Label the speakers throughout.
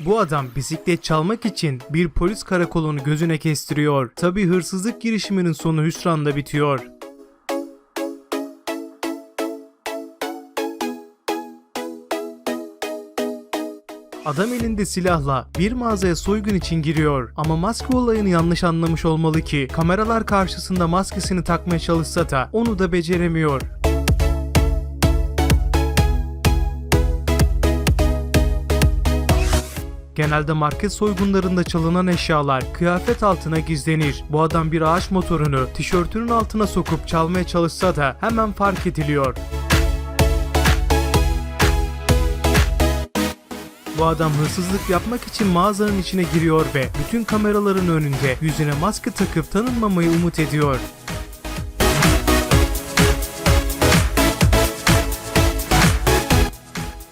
Speaker 1: Bu adam bisiklet çalmak için bir polis karakolunu gözüne kestiriyor. Tabi hırsızlık girişiminin sonu hüsranla bitiyor. Adam elinde silahla bir mağazaya soygun için giriyor ama maske olayını yanlış anlamış olmalı ki kameralar karşısında maskesini takmaya çalışsa da onu da beceremiyor. Genelde market soygunlarında çalınan eşyalar kıyafet altına gizlenir. Bu adam bir ağaç motorunu tişörtünün altına sokup çalmaya çalışsa da hemen fark ediliyor. Bu adam hırsızlık yapmak için mağazanın içine giriyor ve bütün kameraların önünde yüzüne maske takıp tanınmamayı umut ediyor.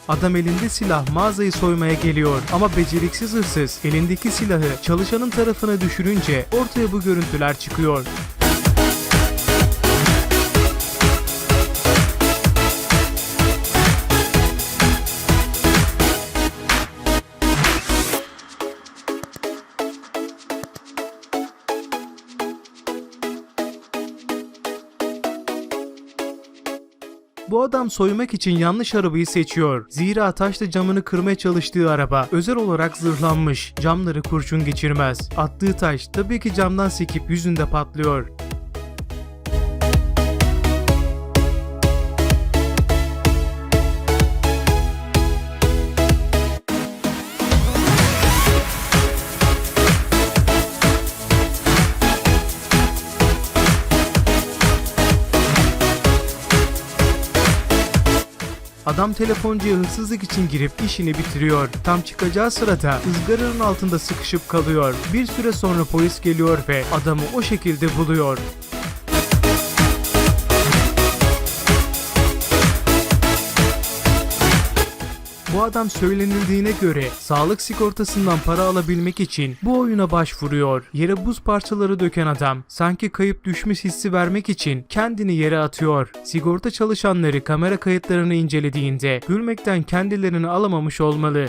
Speaker 1: Adam elinde silah mağazayı soymaya geliyor ama beceriksiz hırsız elindeki silahı çalışanın tarafına düşürünce ortaya bu görüntüler çıkıyor. Bu adam soymak için yanlış arabayı seçiyor. Zira taşla camını kırmaya çalıştığı araba özel olarak zırhlanmış. Camları kurşun geçirmez. Attığı taş tabii ki camdan sekip yüzünde patlıyor. Adam telefoncuya hırsızlık için girip işini bitiriyor. Tam çıkacağı sırada ızgaranın altında sıkışıp kalıyor. Bir süre sonra polis geliyor ve adamı o şekilde buluyor. Bu adam söylenildiğine göre sağlık sigortasından para alabilmek için bu oyuna başvuruyor. Yere buz parçaları döken adam sanki kayıp düşmüş hissi vermek için kendini yere atıyor. Sigorta çalışanları kamera kayıtlarını incelediğinde gülmekten kendilerini alamamış olmalı.